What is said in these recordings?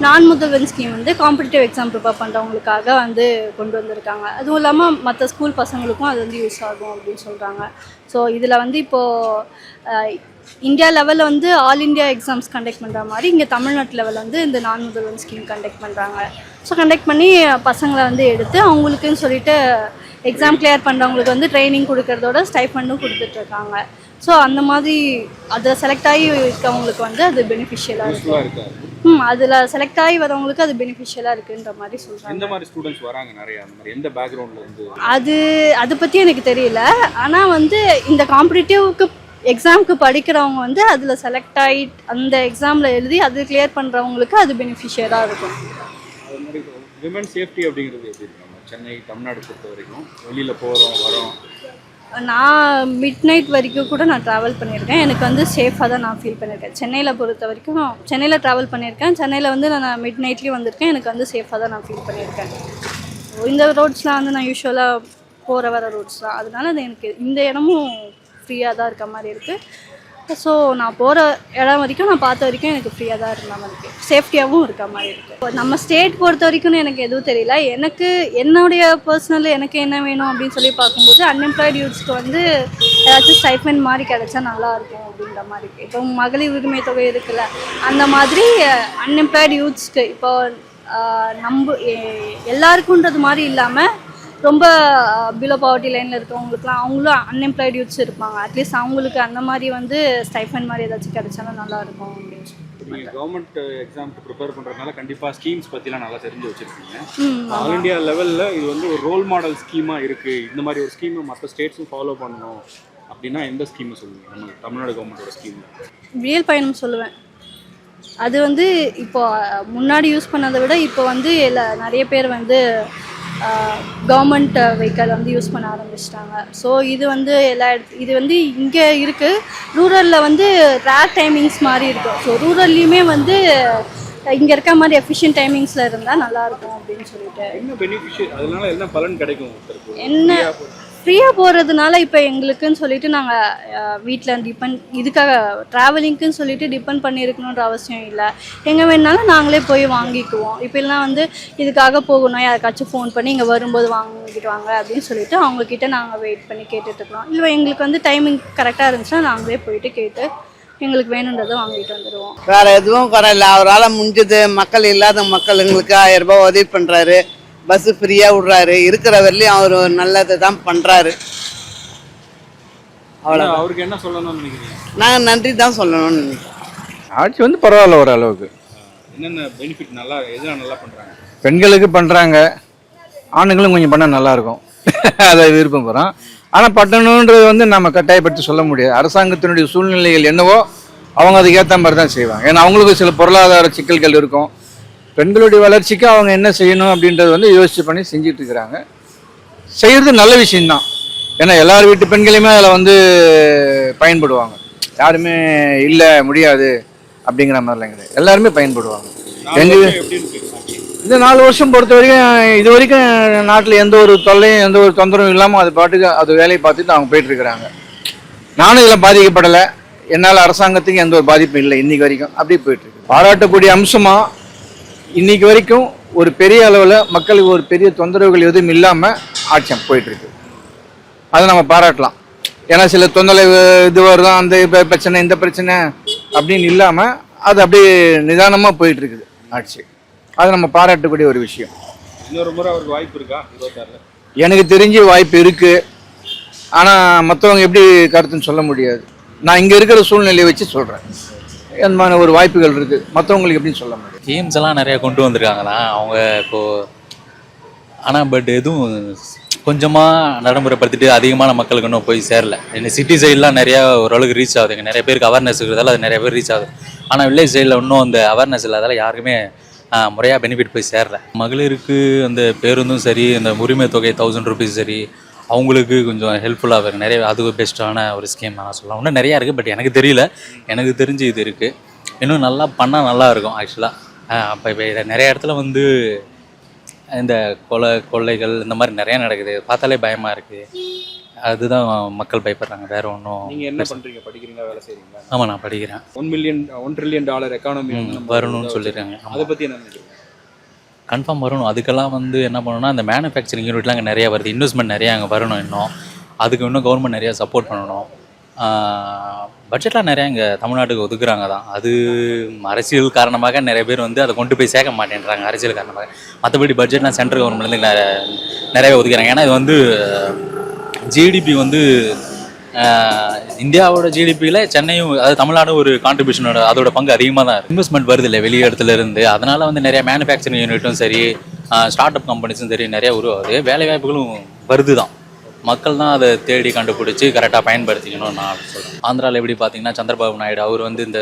நான் முதல்வன் ஸ்கீம் வந்து competitive exam prepare பண்ணுறவங்களுக்காக வந்து கொண்டு வந்திருக்காங்க. அதுவும் இல்லாமல் மற்ற ஸ்கூல் பசங்களுக்கும் அது வந்து யூஸ் ஆகும் அப்படின்னு சொல்கிறாங்க ஸோ இதில் வந்து இப்போது இந்தியா லெவலில் வந்து ஆல் இந்தியா எக்ஸாம்ஸ் கண்டக்ட் பண்ணுற மாதிரி இங்கே தமிழ்நாட்டு லெவலில் வந்து இந்த நான் முதல்வன் ஸ்கீம் கண்டக்ட் பண்ணுறாங்க ஸோ கண்டக்ட் பண்ணி பசங்களை வந்து எடுத்து அவங்களுக்குன்னு சொல்லிட்டு எக்ஸாம் கிளியர் பண்ணுறவங்களுக்கு வந்து ட்ரைனிங் கொடுக்கறதோட ஸ்டைஃபண்டும் கொடுத்துட்ருக்காங்க ஸோ அந்த மாதிரி அதில் செலக்ட் ஆகி இருக்கவங்களுக்கு வந்து அது பெனிஃபிஷியலாக இருக்கும். ம் அதில் செலக்ட் ஆகி வரவங்களுக்கு அது பெனிஃபிஷியலாக இருக்குன்ற மாதிரி சொல்கிறாங்க எந்த மாதிரி ஸ்டூடெண்ட்ஸ் வராங்க நிறைய அந்த மாதிரி எந்த பேக்ரவுண்ட்ல இருந்து அது அதை பற்றி எனக்கு தெரியல. ஆனால் வந்து இந்த காம்படிட்டிவ்க்கு எக்ஸாம்க்கு படிக்கிறவங்க வந்து அதில் செலக்ட் ஆகி அந்த எக்ஸாமில் எழுதி அது கிளியர் பண்ணுறவங்களுக்கு அது பெனிஃபிஷியலாக இருக்கும். அது மாதிரி விமன் சேஃப்டி அப்படிங்கிறது எப்படி சென்னை தமிழ்நாடு பொறுத்த வரைக்கும் வெளியில போறோம் வரோம் நான் மிட் நைட் வரைக்கும் கூட நான் ட்ராவல் பண்ணியிருக்கேன். எனக்கு வந்து சேஃபாக தான் நான் ஃபீல் பண்ணியிருக்கேன். சென்னையில் பொறுத்த வரைக்கும் சென்னையில் ட்ராவல் பண்ணியிருக்கேன். சென்னையில் வந்து நான் மிட் நைட்லேயும் வந்திருக்கேன். எனக்கு வந்து சேஃபாக தான் நான் ஃபீல் பண்ணியிருக்கேன். இந்த ரோட்ஸ்லாம் வந்து நான் யூஸ்வலாக போகிற வர ரோட்ஸ் தான். அதனால அது எனக்கு இந்த இடமும் ஃப்ரீயாக தான் இருக்க மாதிரி இருக்குது ஸோ நான் போகிற இடம் வரைக்கும் நான் பார்த்த வரைக்கும் எனக்கு ஃப்ரீயாக தான் இருந்த மாதிரி. இருக்குது சேஃப்டியாகவும் இருக்க மாதிரி இருக்குது நம்ம ஸ்டேட் பொறுத்த வரைக்கும்னு எனக்கு எதுவும் தெரியல. எனக்கு என்னுடைய பர்சனல் எனக்கு என்ன வேணும் அப்படின்னு சொல்லி பார்க்கும்போது அன்எம்ப்ளாய்டு யூத்ஸ்க்கு வந்து ஏதாச்சும் ஸ்டைஃபன் மாதிரி கிடைச்சா நல்லாயிருக்கும் அப்படின்ற மாதிரி இப்போ மகளிர் உரிமை தொகை இருக்குல்ல அந்த மாதிரி அன்எம்ப்ளாய்டு யூத்ஸ்க்கு இப்போ நம்ப எல்லாருக்குன்றது மாதிரி இல்லாமல் ரொம்ப பிலோ பவர்ட்டி லைனில் இருக்கவங்களுக்குலாம் அவங்களும் அன்எம்ப்ளாய்டு யூத்ஸ் இருப்பாங்க. அட்லீஸ்ட் அவங்களுக்கு அந்த மாதிரி வந்து ஸ்டைஃபன் மாதிரி ஏதாச்சும் கிடைச்சாலும் நல்லா இருக்கும் அப்படின்னு சொல்லி. நீங்க கவர்மெண்ட் எக்ஸாம்க்கு ப்ரிப்பேர் பண்றதுனால கண்டிப்பா ஸ்கீம்ஸ் பத்திலாம் நல்லா தெரிஞ்சு வச்சிருக்கீங்க. ஆல் இந்தியா லெவல்ல இது வந்து ஒரு ரோல் மாடல் ஸ்கீமா இருக்கு. இந்த மாதிரி ஒரு ஸ்கீமை மற்ற ஸ்டேட்ஸும் ஃபாலோ பண்ணணும் அப்படின்னா எந்த ஸ்கீமை சொல்லுவீங்க? நம்ம தமிழ்நாடு கவர்மெண்டோட ஸ்கீம்ல வியல் பயணம் சொல்லுவேன். அது வந்து இப்போ முன்னாடி யூஸ் பண்ணதை விட இப்போ வந்து எல்லா நிறைய பேர் வந்து கவர்மெண்ட் வெஹிக்கல் வந்து யூஸ் பண்ண ஆரம்பிச்சிட்டாங்க. ஸோ இது வந்து எல்லா இடத்து இது வந்து இங்கே இருக்குது ரூரலில் வந்து ரேர் டைமிங்ஸ் மாதிரி இருக்கும். ஸோ ரூரல்லையுமே வந்து இங்கே இருக்க மாதிரி எஃபிஷியன்ட் டைமிங்ஸில் இருந்தால் நல்லாயிருக்கும் அப்படின்னு சொல்லிட்டு. என்ன பெனிஃபிஷியல் அதனால என்ன பலன் கிடைக்கும்? என்ன ஃப்ரீயாக போகிறதுனால இப்போ எங்களுக்குன்னு சொல்லிட்டு நாங்கள் வீட்டில் டிபெண்ட் இதுக்காக ட்ராவலிங்க்குன்னு சொல்லிட்டு டிபெண்ட் பண்ணியிருக்கணுன்ற அவசியம் இல்லை. எங்கே வேணாலும் நாங்களே போய் வாங்கிக்குவோம். இப்போ இல்லைனா வந்து இதுக்காக போகணும் யாருக்காச்சும் ஃபோன் பண்ணி இங்கே வரும்போது வாங்கிட்டு வாங்க அப்படின்னு சொல்லிட்டு அவங்கக்கிட்ட நாங்கள் வெயிட் பண்ணி கேட்டுட்ருக்கோம் இல்லை எங்களுக்கு வந்து டைமிங் கரெக்டாக இருந்துச்சுன்னா நாங்களே போயிட்டு கேட்டு எங்களுக்கு வேணுன்றதை வாங்கிட்டு வந்துடுவோம் வேறு எதுவும் குறையில அவரால் முடிஞ்சது. மக்கள் இல்லாத மக்களுங்களுக்கு ஆயிரம் ரூபாய் உதவி பண்ணுறாரு பஸ் ஃப்ரீயா விடுறாரு. இருக்கிற வரையிலும் அவர் ஒரு நல்லது தான் பண்றாரு. ஆனா அவருக்கு என்ன சொல்லணும்னு நினைக்கிறீங்க? நாங்கள் நன்றி தான் சொல்லணும்னு நினைக்கிறோம். ஆட்சி வந்து பரவாயில்ல ஓரளவுக்கு. என்னென்ன பெனிஃபிட் நல்லா எதெல்லாம் நல்லா பண்றாங்க? பெண்களுக்கு பண்ணுறாங்க ஆணுங்களும் கொஞ்சம் பண்ணால் நல்லாயிருக்கும். அதை விருப்பம் போகிறோம் ஆனால் பட்டணுன்றது வந்து நம்ம கட்டாயப்படுத்தி சொல்ல முடியாது. அரசாங்கத்தினுடைய சூழ்நிலைகள் என்னவோ அவங்க அதுக்கு ஏற்ற மாதிரி தான் செய்வாங்க. ஏன்னா அவங்களுக்கு சில பொருளாதார சிக்கல்கள் இருக்கும். பெண்களுடைய வளர்ச்சிக்கு அவங்க என்ன செய்யணும் அப்படின்றது வந்து யோசிச்சு பண்ணி செஞ்சுட்டு இருக்கிறாங்க. செய்கிறது நல்ல விஷயம்தான். ஏன்னா எல்லார் வீட்டு பெண்களையுமே அதில் வந்து பயன்படுவாங்க. யாருமே இல்லை முடியாது அப்படிங்கிற மாதிரிலாம் கிடையாது. எல்லாருமே பயன்படுவாங்க. நாலு எங்க வருஷம் எப்படி இருக்கு இந்த நாலு வருஷம் பொறுத்த வரைக்கும் இது வரைக்கும் நாட்டில் எந்த ஒரு தொல்லையும் எந்த ஒரு தொந்தரவும் இல்லாமல் அது பாட்டுக்கு அது வேலையை பார்த்துட்டு அவங்க போயிட்டு இருக்கிறாங்க. நானும் இதில் பாதிக்கப்படலை. என்னால் அரசாங்கத்துக்கு எந்த ஒரு பாதிப்பும் இல்லை இன்னைக்கு வரைக்கும். அப்படியே போயிட்டு இருக்கு. பாராட்டக்கூடிய அம்சமா இன்னைக்கு வரைக்கும் ஒரு பெரிய அளவில் மக்களுக்கு ஒரு பெரிய தொந்தரவுகள் எதுவும் இல்லாமல் ஆட்சி போயிட்டு இருக்கு அதை நம்ம பாராட்டலாம். ஏன்னா சில தொந்தரவு இது வருது அந்த இப்ப பிரச்சனை இந்த பிரச்சனை அப்படின்னு இல்லாமல் அது அப்படியே நிதானமாக போயிட்டு இருக்குது ஆட்சி. அது நம்ம பாராட்டக்கூடிய ஒரு விஷயம். இன்னொரு முறை அவருக்கு வாய்ப்பு இருக்கா? இருபத்தாறுல? எனக்கு தெரிஞ்ச வாய்ப்பு இருக்கு. ஆனால் மற்றவங்க எப்படி கருத்துன்னு சொல்ல முடியாது. நான் இங்கே இருக்கிற சூழ்நிலையை வச்சு சொல்கிறேன் அந்த ஒரு வாய்ப்புகள் இருக்குது மற்றவங்களுக்கு எப்படின்னு சொல்ல முடியும்? ஸ்கீம்ஸ் எல்லாம் நிறைய கொண்டு வந்திருக்காங்களா? அவங்க இப்போ ஆனால் பட் எதுவும் கொஞ்சமாக நடைமுறைப்படுத்திட்டு அதிகமான மக்களுக்கு இன்னும் போய் சேரல. இந்த சிட்டி சைட்லாம் நிறையா ஓரளவுக்கு ரீச் ஆகுதுங்க நிறைய பேருக்கு அவேர்னஸ் இருக்கிறதால அது நிறைய பேர் ரீச் ஆகுது. ஆனால் வில்லேஜ் சைடில் இன்னும் அந்த அவேர்னஸ் இல்லாதால யாருக்குமே முறையாக பெனிஃபிட் போய் சேரல. மகளிருக்கு அந்த பேருந்தும் சரி அந்த உரிமை தொகை தௌசண்ட் ருபீஸ் சரி அவங்களுக்கு கொஞ்சம் ஹெல்ப்ஃபுல்லாக இருக்கு நிறைய அது பெஸ்ட்டான ஒரு ஸ்கீம் நான் சொல்லலாம். இன்னும் நிறையா இருக்குது பட் எனக்கு தெரியல. எனக்கு தெரிஞ்சு இது இருக்குது இன்னும் நல்லா பண்ணால் நல்லா இருக்கும் ஆக்சுவலாக அப்போ இப்போ நிறைய இடத்துல வந்து இந்த கொலை கொள்ளைகள் இந்த மாதிரி நிறைய நடக்குது. பார்த்தாலே பயமாக இருக்குது அதுதான் மக்கள் பயப்படுறாங்க வேற ஒன்றும் நீங்க என்ன பண்றீங்க? படிக்கிறீங்களா? வேலை செய்றீங்களா? ஆமாம் நான் படிக்கிறேன். One million one trillion dollar economy வரணும்னு சொல்லியிருக்காங்க அதை பத்தி என்ன நினைக்கிறீங்க? கன்ஃபார்ம் வரணும். அதுக்கெல்லாம் வந்து என்ன பண்ணணும்னா அந்த மேனுஃபேக்சரிங் யூனிட்லாம் அங்கே நிறையா வருது. இன்வெஸ்ட்மெண்ட் நிறையா அங்கே வரணும் இன்னும். அதுக்கு இன்னும் கவர்மெண்ட் நிறையா சப்போர்ட் பண்ணணும். பட்ஜெட்லாம் நிறையா இங்கே தமிழ்நாட்டுக்கு ஒதுக்குறாங்க தான். அது அரசியல் காரணமாக நிறைய பேர் வந்து அதை கொண்டு போய் சேர்க்க மாட்டேன்றாங்க அரசியல் காரணமாக. மற்றபடி பட்ஜெட்லாம் சென்ட்ரல் கவர்மெண்ட்லேருந்து நிறைய ஒதுக்குறாங்க. ஏன்னா இது வந்து ஜிடிபி வந்து இந்தியாவோட ஜிடிபியில் சென்னையும் அதாவது தமிழ்நாடும் ஒரு கான்ட்ரிபியூஷனோட அதோட பங்கு அதிகமாக தான் இன்வெஸ்ட்மெண்ட் வருது இல்லை வெளியே இடத்துல இருந்து. அதனால வந்து நிறைய மேனுஃபேக்சரிங் யூனிட்டும் சரி ஸ்டார்ட் அப் கம்பெனிஸும் சரி நிறைய உருவாகுது. வேலை வாய்ப்புகளும் வருது தான் மக்கள் தான் அதை தேடி கண்டுபிடிச்சி கரெக்டாக பயன்படுத்திக்கணும் நான் சொல்கிறேன் ஆந்திராவில் எப்படி பார்த்தீங்கன்னா சந்திரபாபு நாயுடு அவர் வந்து இந்த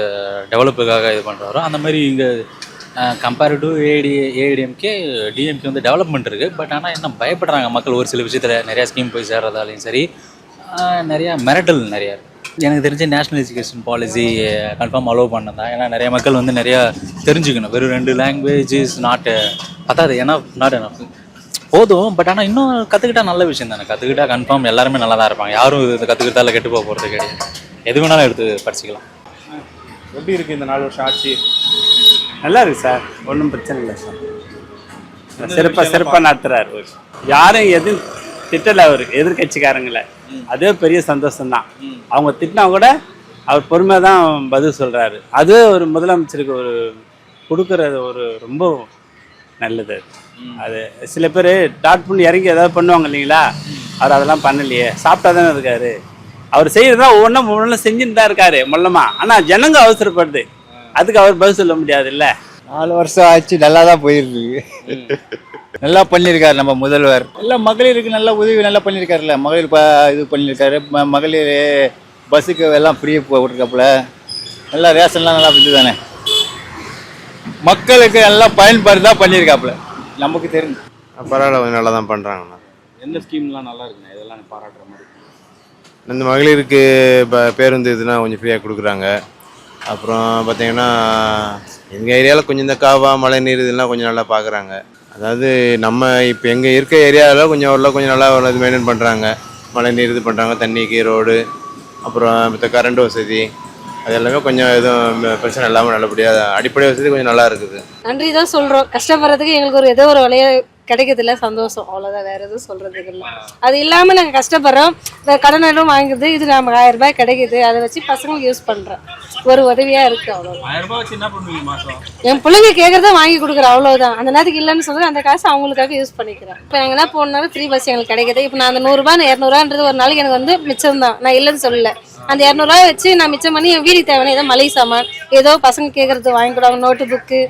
டெவலப்புக்காக இது பண்ணுறாரோ அந்த மாதிரி இங்கே கம்பேர் டு ஏடி ஏடிஎம்கே டிஎம்கே வந்து டெவலப்மெண்ட் இருக்குது பட் ஆனால் என்ன பயப்படுறாங்க மக்கள் ஒரு சில விஷயத்தில். நிறையா ஸ்கீம் போய் சேர்றதாலையும் சரி நிறையா மிரட்டல் நிறையா இருக்கு. எனக்கு தெரிஞ்ச national education policy confirm allow பண்ணதான் தான் ஏன்னா நிறைய மக்கள் வந்து நிறையா தெரிஞ்சுக்கணும். வெறும் ரெண்டு லாங்குவேஜ் இஸ் நாட் பத்தாது. ஏன்னா நாட் enough. போதும். பட் ஆனால் இன்னும் கற்றுக்கிட்டா நல்ல விஷயம் தானே. கற்றுக்கிட்டா கன்ஃபார்ம் எல்லாருமே நல்லா தான் இருப்பாங்க. யாரும் இது கற்றுக்கிட்டால கெட்டு போக போகிறது கிடையாது. எது வேணாலும் எடுத்து படிச்சுக்கலாம். எப்படி இருக்கு இந்த நாலு வருஷம் ஆட்சி நல்லா இருக்கு சார். ஒன்றும் பிரச்சனை இல்லை சார். சிறப்பாக சிறப்பாக நடத்துறாரு. அவர் யாரும் எதுவும் திட்டலை அவர் எதிர்கட்சிக்காரங்கள அதே பெரிய சந்தோஷம்தான். அவங்க திட்டினா கூட அவர் பொறுமையாக தான் பதில் சொல்கிறாரு அது ஒரு முதலமைச்சருக்கு ஒரு கொடுக்கறது ஒரு ரொம்ப நல்லது அது. சில பேர் டாட் பண்ணி இறங்கி ஏதாவது பண்ணுவாங்க இல்லைங்களா? அவர் அதெல்லாம் பண்ணலையே. சாப்பிட்டா தானே இருக்காரு. அவர் செய்யறதா ஒவ்வொன்றும் ஒவ்வொன்றும் செஞ்சுட்டு தான் இருக்காரு மொல்லமா. ஆனால் ஜனங்க அவசரப்படுது. அதுக்கு அவர் பதில் சொல்ல முடியாது இல்லை நாலு வருஷம் ஆச்சு நல்லா தான் போயிருக்கு நல்லா பண்ணியிருக்காரு நம்ம முதல்வர். எல்லாம் மகளிருக்கு நல்ல உதவி நல்லா பண்ணியிருக்காருல்ல. மகளிர் ப இது பண்ணியிருக்காரு. ம- மகளிர் பஸ்ஸுக்கு எல்லாம் ஃப்ரீ போட்டிருக்காப்புல நல்லா ரேஷன்லாம் நல்லா இது தானே. மக்களுக்கு நல்லா பயன்பாடு தான் பண்ணியிருக்காப்புல. நமக்கு தெரிஞ்சு. பரவாயில்ல. கொஞ்சம் நல்லா தான் பண்ணுறாங்கண்ணா எந்த ஸ்கீம்லாம் நல்லா இருக்குண்ணா? இதெல்லாம் பாராட்டுற மாதிரி. இந்த மகளிருக்கு இப்போ பேருந்து இதுனா கொஞ்சம் ஃப்ரீயாக கொடுக்குறாங்க. அப்புறம் பார்த்தீங்கன்னா எங்கள் ஏரியாவில் கொஞ்சம் இந்த காவா மழை நீர் இதெல்லாம் கொஞ்சம் நல்லா பார்க்குறாங்க அதாவது நம்ம இப்போ எங்கள் இருக்க ஏரியாவில் கொஞ்சம் ஓரளவு கொஞ்சம் நல்லா இது மெயின்டைன் பண்ணுறாங்க மழை நீர் இது பண்ணுறாங்க தண்ணிக்கு ரோடு அப்புறம் மற்ற கரண்ட் வசதி அது எல்லாமே கொஞ்சம் எதுவும் பிரச்சனை இல்லாமல் நல்லபடியாக அடிப்படை வசதி கொஞ்சம் நல்லா இருக்குது. நன்றி தான் சொல்கிறோம் கஷ்டப்படுறதுக்கு எங்களுக்கு ஒரு ஏதோ ஒரு வழிய கிடைக்கிறதுல சந்தோஷம். அவ்வளவுதான். வேற எதுவும் சொல்றதுக்கு இல்லை. அது இல்லாம நாங்க கஷ்டப்படுறோம். வேற கடன் எல்லாம் வாங்குது இது நமக்கு ஆயிரம் ரூபாய் கிடைக்குது. அதை வச்சு பசங்களுக்கு யூஸ் பண்றோம். ஒரு உதவியா இருக்கு என்ன மாசம்? என் பிள்ளைங்க கேட்கறத வாங்கி கொடுக்குறேன் அவ்வளவுதான். அந்த நேரத்துக்கு இல்லைன்னு சொல்றது அந்த காசு அவங்களுக்காக யூஸ் பண்ணிக்கிறேன் இப்போ எங்கன்னா போனாலும் ஃப்ரீ பஸ் எங்களுக்கு கிடைக்குது. இப்போ நான் அந்த நூறுரூபா இரநூறுவான்றது ஒரு நாளைக்கு எனக்கு வந்து மிச்சம் தான். நான் இல்லைன்னு சொல்லல. அந்த இரநூறுவா வச்சு நான் மிச்சம் பண்ணி என் வீட்டுக்கு தேவையான ஏதோ மளிகை சாமான் ஏதோ பசங்க கேட்கறது வாங்கி கொடுவாங்க நோட்டு புக்கு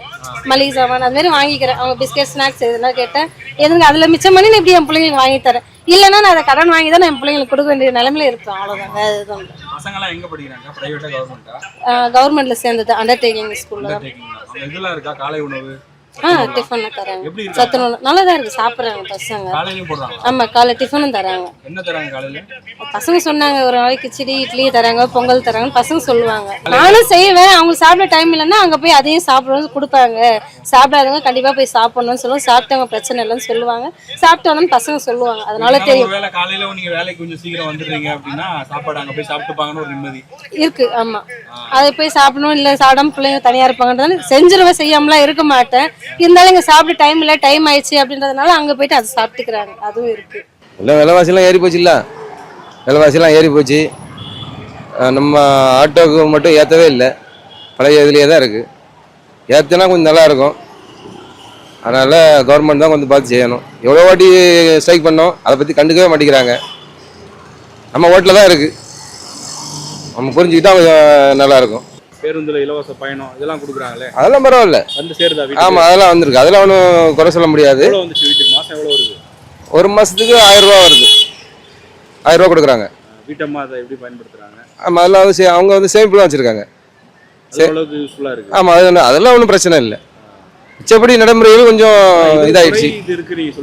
மளிகை சாமான் அது மாதிரி வாங்கிக்கிறேன். அவங்க பிஸ்கெட் ஸ்நாக்ஸ் இதெல்லாம் கேட்டேன் எதுங்க அதில் மிச்சம் பண்ணி நான் இப்படி என் பிள்ளைங்களுக்கு வாங்கி தரேன். இல்லைன்னா நான் அதை கடன் வாங்கி தான் என் பிள்ளைங்களுக்கு கொடுக்க வேண்டிய நிலைமையில இருப்பேன். அவ்வளோதான் வேற எதுவும் பசங்களாம் எங்க படிக்கிறாங்க? பிரைவேட்டா கவர்மெண்டா கவர்மெண்ட்ல சேர்ந்தது அண்டர்டேக்கிங் ஸ்கூல்ல இதெல்லாம் இருக்கா? காலை உணவு? ஆ டிஃபன் தராங்க. எப்படி இருக்கு? சத்து நூல் நல்லா தான் இருக்கு சாப்பிட்றாங்க பசங்க. காலையிலயும் போடுறாங்க? ஆமா காலை டிஃபனும் தராங்க. என்ன தராங்க காலையில? பசங்க சொன்னாங்க ஒரு நாளைக்கு கிச்சடி இட்லி தராங்க பொங்கல் தராங்கன்னு பசங்க சொல்லுவாங்க. நானும் செய்வேன் அவங்க சாப்பிட டைம் இல்லைன்னா அங்க போய் அதையும் சாப்பிடணும்னு கொடுப்பாங்க. சாப்பிடாதவங்க கண்டிப்பா போய் சாப்பிடணும்னு சொல்லுவாங்க. சாப்பிட்டவங்க பிரச்சனை இல்லைன்னு சொல்லுவாங்க. சாப்பிட்டவனு பசங்க சொல்லுவாங்க. அதனால தெரியும். காலையில நீங்க வேலைக்கு கொஞ்சம் சீக்கிரம் வந்துடுறீங்க அப்படின்னா சாப்பாடு அங்க போய் சாப்பிட்டுப்பாங்கன்னு ஒரு நிம்மதி. இருக்கு ஆமா. அதை போய் சாப்பிடணும் இல்ல சாப்பிடாம பிள்ளைங்க தனியா இருப்பாங்கன்றதால செஞ்சிருவேன் செய்யாமலாம் இருக்க மாட்டேன். இருந்தாலும் இங்கே சாப்பிட டைம் இல்லை டைம் ஆயிடுச்சு அப்படின்றதுனால அங்கே போயிட்டு அதை சாப்பிட்டுக்கிறாங்க. அதுவும் இருக்கு. எல்லாம் விலைவாசிலாம் ஏறி போச்சு இல்லை. விலைவாசிலாம் ஏறி போச்சு. நம்ம ஆட்டோவுக்கு மட்டும் ஏற்றவே இல்லை. பழைய இதுலேயே தான் இருக்குது ஏற்றினா கொஞ்சம் நல்லாயிருக்கும் அதனால் கவர்மெண்ட் தான் கொஞ்சம் பார்த்து செய்யணும். எவ்வளோ வாட்டி ஸ்ட்ரைக் பண்ணோம் அதை பற்றி கண்டுக்கவே மாட்டேங்கிறாங்க. நம்ம ஓட்டில் தான் இருக்குது நம்ம புரிஞ்சுக்கிட்டால் கொஞ்சம் பேருந்துல இலவச பயணம் இதெல்லாம் கொடுக்குறாங்களே? அதெல்லாம் பரவாயில்ல. வந்து சேருதா ஆமாம் அதெல்லாம் வந்திருக்கு. அதெல்லாம் ஒன்றும் குறை சொல்ல முடியாது. எவ்வளவு வந்துச்சு வீட்டுக்கு? மாசம் எவ்வளவு வருது? ஒரு மாதத்துக்கு ஆயிரம் ரூபா வருது. ஆயிரம் ரூபா கொடுக்குறாங்க. வீட்டம்மா அதை எப்படி பயன்படுத்துறாங்க? ஆமாம் அதெல்லாம் வந்து அவங்க வந்து சேமிப்புலாம் வச்சுருக்காங்க. அது எவ்வளவுக்கு யூஸ்ஃபுல்லா இருக்கு. ஆமாம் அது ஒண்ணு- அதெல்லாம் ஒன்றும் பிரச்சனை இல்லை. மிச்சப்படி நடைமுறைகள் கொஞ்சம் இது இதாயிடுச்சு.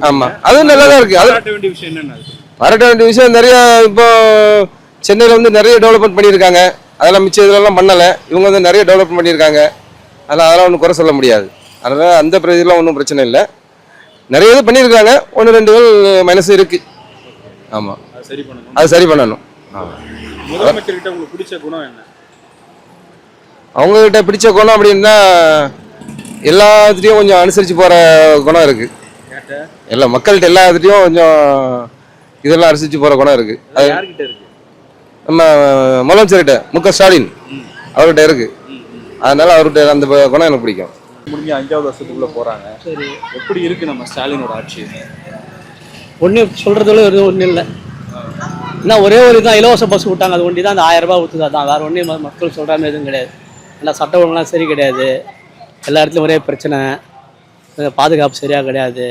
ஆமா அதுவும் நல்லா தான் இருக்கு. பாராட்ட வேண்டிய விஷயம் என்னன்னா? பாராட்ட வேண்டிய விஷயம் நிறைய இப்போ சென்னையில் வந்து நிறைய டெவலப்மெண்ட் பண்ணியிருக்காங்க. அதெல்லாம் மிச்சம் இதெல்லாம் பண்ணலை. இவங்க வந்து நிறைய டெவலப்மெண்ட் பண்ணியிருக்காங்க. அதெல்லாம் அதெல்லாம் ஒன்றும் குறை சொல்ல முடியாது. அதனால் அந்த பிர- இதெல்லாம் ஒன்றும் பிரச்சனை இல்லை. நிறைய இது பண்ணியிருக்காங்க. ஒன்று ரெண்டு மைனஸ் இருக்கு. ஆமாம் சரி பண்ணணும். அது சரி பண்ணணும். முதலமைச்சர்கிட்ட உங்களுக்கு பிடிச்ச குணம் என்ன? அவங்ககிட்ட பிடிச்ச குணம் அப்படின்னா எல்லாத்துலேயும் கொஞ்சம் அனுசரித்து போகிற குணம் இருக்குது எல்லா மக்கள்கிட்ட எல்லாத்துலேயும் கொஞ்சம் இதெல்லாம் அனுசரித்து போகிற குணம் இருக்குது அது நம்ம முதலமைச்சர்கிட்ட மு க ஸ்டாலின் அவர்கிட்ட இருக்குது அதனால அவர்கிட்ட அந்த குணம் எனக்கு பிடிக்கும். முடிஞ்ச அஞ்சாவது வருஷத்துக்குள்ள போறாங்க. சரி. எப்படி இருக்கு நம்ம ஸ்டாலினோட ஆட்சி? ஒன்றும் சொல்கிறதுல எதுவும் ஒன்றும் இல்லை. என்ன ஒரே ஒரு தான் இலவச பஸ் விட்டாங்க. அது ஒண்டி தான் அந்த ஆயிரம் ரூபாய் ஊற்றுதா தான் வேறு ஒன்றும் மக்கள் சொல்கிற மாதிரி எதுவும் கிடையாது. ஏன்னா சட்ட ஒழுங்குலாம் சரி கிடையாது. எல்லா இடத்துலையும் ஒரே பிரச்சனை. பாதுகாப்பு சரியாக கிடையாது.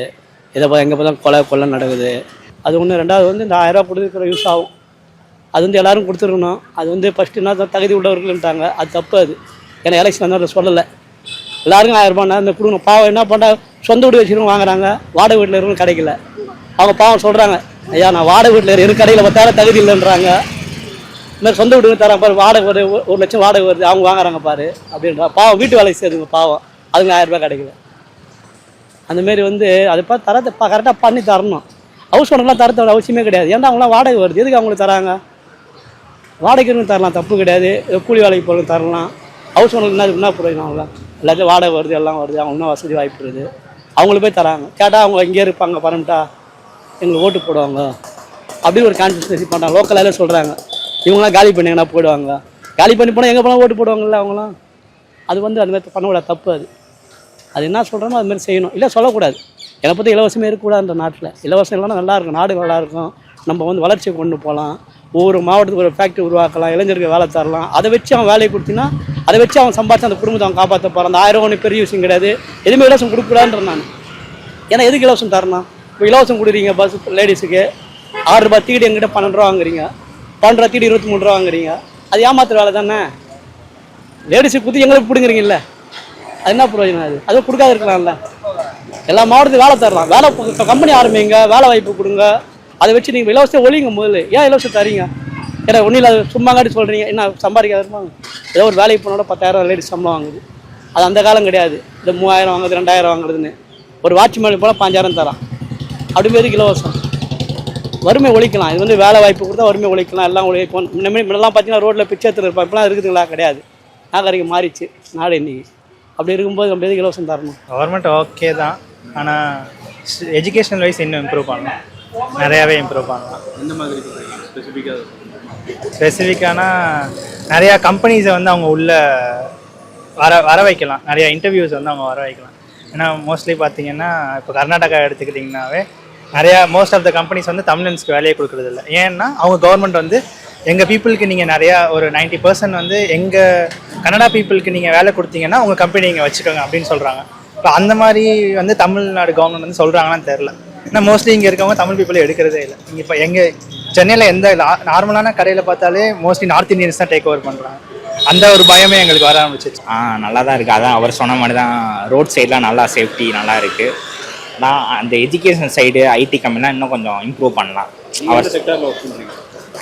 எதை எங்கே பார்த்தா கொலை கொலை நடக்குது. அது ஒன்று ரெண்டாவது வந்து இந்த ஆயிரம் ரூபாய் கொடுக்குற யூஸ் ஆகும். அது வந்து எல்லாரும் கொடுத்துருக்கணும். அது வந்து ஃபஸ்ட்டு என்ன தகுதி உள்ளவர்கள்ன்றாங்க அது தப்பு அது. ஏன்னா எலெக்ஷன் வந்து அதை சொல்லலை. எல்லாருக்கும் ஆயிரம் ரூபாய் இந்த கொடுக்கணும் பாவம் என்ன பண்ணா சொந்த வீடு வச்சுருக்கோம் வாங்குறாங்க. வாடகை வீட்டில் இருக்கணும் கிடைக்கல. அவங்க பாவம் சொல்கிறாங்க ஐயா நான் வாடகை வீட்டில் இரு கடையில் பத்தாயிரம் தகுதி இல்லைன்றாங்க. இந்த மாதிரி சொந்த வீடு தராங்க பாரு. வாடகை வருது ஒரு- ஒரு லட்சம் வாடகை வருது. அவங்க வாங்குறாங்க பாரு அப்படின்றா. பாவம் வீட்டு வேலைக்கு சேருங்க பாவம். அதுங்க ஆயிரம் ரூபாய் கிடைக்கல. அந்தமாரி வந்து அதை பார்த்து தரத்தை கரெக்டாக பண்ணி தரணும். ஹவுஸ் ஓனர்லாம் தரத்தோட அவசியமே கிடையாது. ஏன்னா அவங்களாம் வாடகை வருது. எதுக்கு அவங்களுக்கு தராங்க? வாடகைக்கு தரலாம் தப்பு கிடையாது. கூலி வேலைக்கு போகிறது தரலாம். ஹவுஸ் ஓனர் என்ன என்ன பிரயோஜனம் அவங்க எல்லாத்தையும் வாடகை வருது எல்லாம் வருது. அவங்க இன்னும் வசதி வாய்ப்பு இருக்குது. அவங்களுக்கு போய் தராங்க. கேட்டால் அவங்க இங்கே இருப்பாங்க பரமிட்டா எங்களுக்கு ஓட்டு போடுவாங்க. அப்படின்னு ஒரு கான்சன்ட்ரேஷன் பண்ணுறாங்க லோக்கலாலே சொல்கிறாங்க இவங்களாம் காலி பண்ணிங்கன்னா போயிடுவாங்க. காலி பண்ணி போனால் எங்கே போனால் ஓட்டு போடுவாங்கல்ல அவங்களாம் அது வந்து அந்த மாதிரி பண்ணக்கூடாது தப்பு அது. அது என்ன சொல்கிறோமோ அது மாதிரி செய்யணும். இல்லை சொல்லக்கூடாது. என்னை பற்றி இலவசமே இருக்கக்கூடாது அந்த நாட்டில். இலவசம் இல்லைன்னா நல்லா இருக்கும். நாடு நல்லாயிருக்கும் நம்ம வந்து வளர்ச்சி கொண்டு போகலாம். ஒவ்வொரு மாவட்டத்துக்கு ஒரு ஃபேக்ட்ரி உருவாக்கலாம் இளைஞருக்கு வேலை தரலாம் அதை வச்சு அவன் வேலையை கொடுத்தீங்கன்னா அதை வச்சு அவன் சம்பாதிச்சு அந்த குடும்பத்தை அவன் காப்பாற்ற போகிறான் அந்த ஆயிரம் ஒன்று பெரிய விஷயம் கிடையாது. எதுவுமே இலவசம் கொடுக்கூடாதுன்ற நான். ஏன்னா எதுக்கு இலவசம் தரணும் இப்போ இலவசம் கொடுக்குறீங்க பஸ் லேடிஸுக்கு ஆறு ரூபாய் தீடு எங்கிட்ட பன்னெண்டு ரூபா வாங்குறீங்க. பன்னெண்டு ரூபா தீடு இருபத்தி மூணு ரூபா வாங்குறீங்க. அது ஏமாத்துற வேலை தானே? லேடிஸுக்கு குத்தி எங்களுக்கு பிடுங்குறீங்கல்ல. அது என்ன பிரயோஜனம் அது? அதுவும் கொடுக்காது இருக்கலாம்ல எல்லா மாவட்டத்துக்கும் வேலை தரலாம் வேலை இப்போ கம்பெனி ஆரம்பிங்க வேலை வாய்ப்பு கொடுங்க. அதை வச்சு நீங்கள் இலவசம் ஒழிங்க முதல்ல ஏன் இலவசம் தரீங்க? ஏன்னா ஒன்றும் இல்லாத சும்மாங்காட்டி சொல்கிறீங்க என்ன சம்பாதிக்காத இருப்பாங்க ஏதோ ஒரு வேலைக்கு போனோட பத்தாயிரம் லேடிஸ் சம்பளம் வாங்குது. அது அந்த காலம் கிடையாது. இந்த மூவாயிரம் வாங்குறது ரெண்டாயிரம் வாங்குறதுன்னு. ஒரு வாட்ச்மேன் போனால் பாஞ்சாயிரம் தரான். அப்படி இலவசம். வறுமை ஒழிக்கலாம். இது வந்து வேலை வாய்ப்பு கொடுத்தா வறுமை ஒழிக்கலாம். எல்லாம் ஒழிக்கும் முன்னாடி முன்னெல்லாம் பார்த்தீங்கன்னா ரோட்டில் பிச்சை எடுத்துட்டு இருப்பாங்க. இப்பெல்லாம் இருக்குதுங்களா? கிடையாது. நாகரிகம் மாறிச்சு. நாடு இன்றைக்கி அப்படி இருக்கும்போது நம்ம எதுக்கு இலவசம் தரணும்? கவர்மெண்ட் ஓகே தான். ஆனால் எஜுகேஷன் வைஸ் இன்னும் இம்ப்ரூவ் பண்ணலாம் நிறையாவே இம்ப்ரூவ் பண்ணலாம். எந்த மாதிரி ஸ்பெசிஃபிக்காக ஸ்பெசிஃபிக்கானா நிறையா கம்பெனிஸை வந்து அவங்க உள்ள வர வர வைக்கலாம். நிறையா இன்டர்வியூஸ் வந்து அவங்க வர வைக்கலாம். ஏன்னா மோஸ்ட்லி பார்த்தீங்கன்னா இப்போ கர்நாடகா எடுத்துக்கிட்டிங்கனாவே நிறையா மோஸ்ட் ஆஃப் த கம்பெனிஸ் வந்து தமிழன்ஸ்க்கு வேலையை கொடுக்குறது இல்லை ஏன்னா அவங்க கவர்மெண்ட் வந்து எங்கள் பீப்புளுக்கு நீங்கள் நிறையா ஒரு 90% பர்சன்ட் வந்து எங்கள் கன்னடா பீப்புளுக்கு நீங்கள் வேலை கொடுத்தீங்கன்னா உங்கள் கம்பெனி இங்கே வச்சுக்கோங்க அப்படின்னு சொல்கிறாங்க இப்போ அந்த மாதிரி வந்து தமிழ்நாடு கவர்மெண்ட் வந்து சொல்கிறாங்களான்னு தெரில ஏன்னா மோஸ்ட்லி இங்கே இருக்கவங்க தமிழ் பீப்புளை எடுக்கிறதே இல்லை. இங்கே இப்போ எங்கள் சென்னையில் எந்த நார்மலான கடையில் பார்த்தாலே மோஸ்ட்லி நார்த் இந்தியன்ஸ் தான் டேக் ஓவர் பண்ணுறாங்க அந்த ஒரு பயமே எங்களுக்கு வர ஆரம்பிச்சிச்சு ஆ நல்லா தான் இருக்குது அதான் அவர் சொன்ன மாதிரி தான் ரோட் சைட்லாம் நல்லா சேஃப்டி நல்லா இருக்குது ஆனால் அந்த எஜுகேஷன் சைடு ஐடி கம்பெனிலாம் இன்னும் கொஞ்சம் இம்ப்ரூவ் பண்ணலாம். அவர் அவர் செக்டாரில் ஒர்க் பண்ணுறீங்க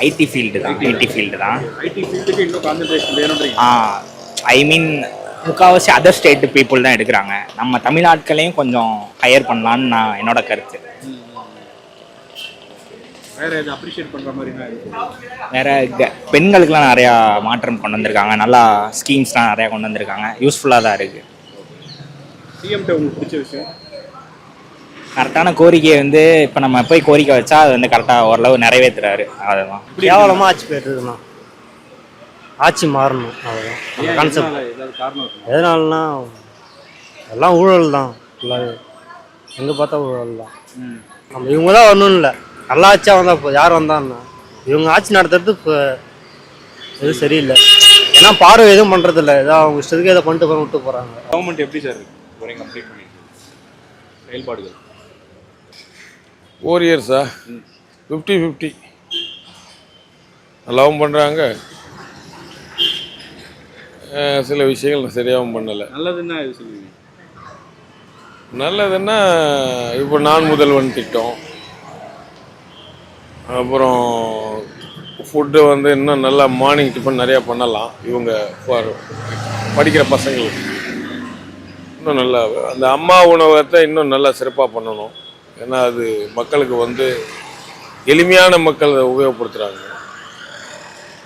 ஐடி ஃபீல்டு தான் ஐடி ஃபீல்டு தான். ஐடி ஃபீல்டுக்கு இன்னும் கான்சன்ட்ரேஷன் வேணுன்றீங்க? ஆ ஐ மீன் முக்கால்வாசி அதர் ஸ்டேட் பீப்புள் தான் எடுக்கிறாங்க. நம்ம தமிழ் ஆட்களையும் கொஞ்சம் ஹையர் பண்ணலான்னு நான் என்னோட கருத்து வேற எது அப்ரிஷியேட் பண்ணுற மாதிரி என்ன இருக்கு வேற க- பெண்களுக்கெல்லாம் நிறையா மாற்றம் கொண்டு வந்திருக்காங்க. நல்லா ஸ்கீம்ஸ்லாம் நிறையா கொண்டு வந்திருக்காங்க. யூஸ்ஃபுல்லாக தான் இருக்குது சிஎம்கிட்ட உங்களுக்கு பிடிச்ச விஷயம்? கரெக்டான கோரிக்கையை வந்து இப்போ நம்ம போய் கோரிக்கை வச்சா அது வந்து கரெக்டாக ஓரளவு நிறைவேற்றுறாரு அதுதான் கேவலமாக ஆட்சி போயிட்டு இருக்கணும் ஆட்சி மாறணும். அவ்வளோதான் கான்செப்ட் எதனாலனா எல்லாம் ஊழல் தான் ஃபுல்லாகவே எங்கே பார்த்தா ஊழல் தான் நம்ம இவங்க தான் வரணும் இல்லை நல்லா ஆட்சியாக வந்தால் இப்போ யார் வந்தான்னா? இவங்க ஆட்சி நடத்துறது இப்போ எதுவும் சரியில்லை. ஏன்னா பார்வை எதுவும் பண்ணுறதில்ல ஏதோ அவங்க இஷ்டத்துக்கு எதை பண்ணிட்டு போகிற விட்டு போகிறாங்க கவர்மெண்ட் எப்படி சார் இருக்கு? ஒரே கம்ப்ளீட் பண்ணிட்டு செயல்பாடுகள். ஃபோர் இயர்ஸா ஃபிஃப்டி ஃபிஃப்டி நல்லாவும் பண்ணுறாங்க சில விஷயங்கள் சரியாகவும் பண்ணலை. நல்லதுன்னா இது சொல்லுவீங்க? நல்லதுன்னா இப்போ நான் முதல்வன் திட்டம். அப்புறம் ஃபுட்டு வந்து இன்னும் நல்லா மார்னிங் டிஃபன் நிறையா பண்ணலாம். இவங்க ஃபார் படிக்கிற பசங்களுக்கு. இன்னும் நல்லா அந்த அம்மா உணவகத்தை இன்னும் நல்லா சிறப்பாக பண்ணணும். ஏன்னா அது மக்களுக்கு வந்து எளிமையான மக்கள் அதை உபயோகப்படுத்துகிறாங்க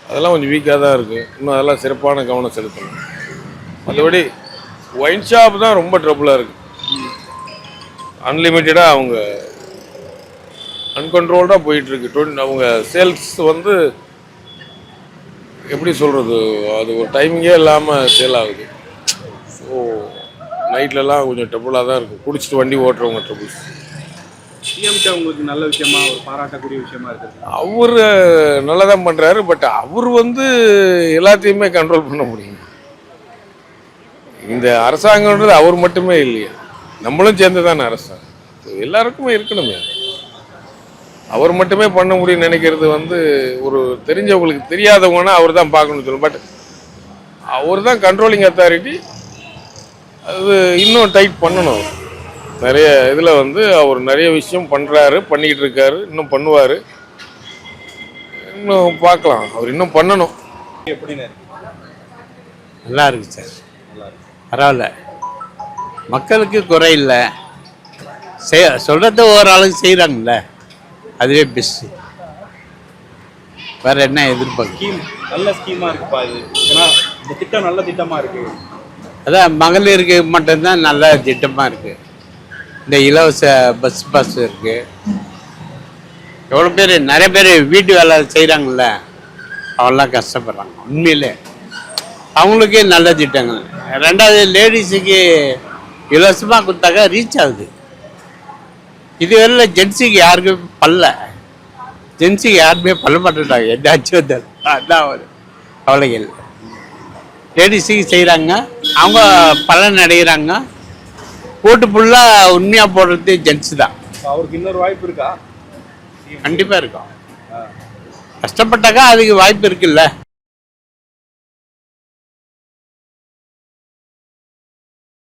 அதெல்லாம் கொஞ்சம் வீக்காக தான் இருக்குது இன்னும் அதெல்லாம் சிறப்பான கவனம் செலுத்தணும். மற்றபடி ஒயின் ஷாப் தான் ரொம்ப ட்ரபுளாக இருக்குது அன்லிமிட்டடாக அவங்க அன்கண்ட்ரோல்டாக போயிட்டுருக்கு. டுவெண்ட் அவங்க சேல்ஸ் வந்து எப்படி சொல்கிறது அது ஒரு டைமிங்கே இல்லாமல் சேல் ஆகுது. ஸோ நைட்லலாம் கொஞ்சம் ட்ரபுளாக தான் இருக்கும். குடிச்சிட்டு வண்டி ஓட்டுறவங்க ட்ரபுள்ஸ் சிஎம்கே உங்களுக்கு நல்ல விஷயமா ஒரு பாராட்டக்கூடிய விஷயமா இருக்குது. அவர் நல்லா தான் பண்ணுறாரு பட் அவர் வந்து எல்லாத்தையுமே கண்ட்ரோல் பண்ண முடியும். இந்த அரசாங்கம்ன்றது அவர் மட்டுமே இல்லையா. நம்மளும் சேர்ந்து தானே அரசாங்கம். எல்லாருக்குமே இருக்கணுமே. அவர் மட்டுமே பண்ண முடியும்னு நினைக்கிறது வந்து ஒரு தெரிஞ்சவங்களுக்கு தெரியாதவங்கன்னா அவர் தான் பார்க்கணும்னு சொல்லணும் பட் அவர் தான் கண்ட்ரோலிங் அத்தாரிட்டி அது இன்னும் டைட் பண்ணணும். நிறைய இதில் வந்து அவர் நிறைய விஷயம் பண்ணுறாரு பண்ணிக்கிட்டு இருக்காரு இன்னும் பண்ணுவார். இன்னும் பார்க்கலாம். அவர் இன்னும் பண்ணணும். எப்படின்னு நல்லா இருக்கு சார். பரவாயில்ல. மக்களுக்கு குறை இல்லை. செய் சொல்கிறத ஓரளவுக்கு செய்கிறாங்கல்ல அதுவே பெஸ்ட்டு வேற என்ன எதிர்பார்க்க? ஸ்கீம் நல்ல ஸ்கீமா இருக்குப்பா இது. ஏன்னா இந்த திட்டம் நல்ல திட்டமா இருக்கு. அதான் மகளிருக்கு மட்டும்தான் நல்ல திட்டமாக இருக்குது இந்த இலவச பஸ் பாஸ் இருக்குது எவ்வளோ பேர் நிறைய பேர் வீட்டு வேலை செய்கிறாங்கல்ல அவெல்லாம் கஷ்டப்படுறாங்க. உண்மையிலே அவங்களுக்கே நல்ல திட்டங்கள். ரெண்டாவது லேடிஸுக்கு இலவசமாக கொடுத்தாக்கா ரீச் ஆகுது. இதுவரையில் ஜென்ஸுக்கு யாருக்கும் பல்ல. ஜென்ஸுக்கு யாருமே பண்ண மாட்டேன்றாங்க. எதாச்சும் வந்தாலும் அதான் ஒரு கவலைகள். லேடிஸுக்கு செய்கிறாங்க அவங்க பலன் அடைகிறாங்க ஓட்டு ஃபுல்லாக உண்மையாக போடுறது ஜென்ஸ் தான். அவருக்கு இன்னொரு வாய்ப்பு இருக்கா? கண்டிப்பாக இருக்கும். கஷ்டப்பட்டாக்கா அதுக்கு வாய்ப்பு இருக்குல்ல.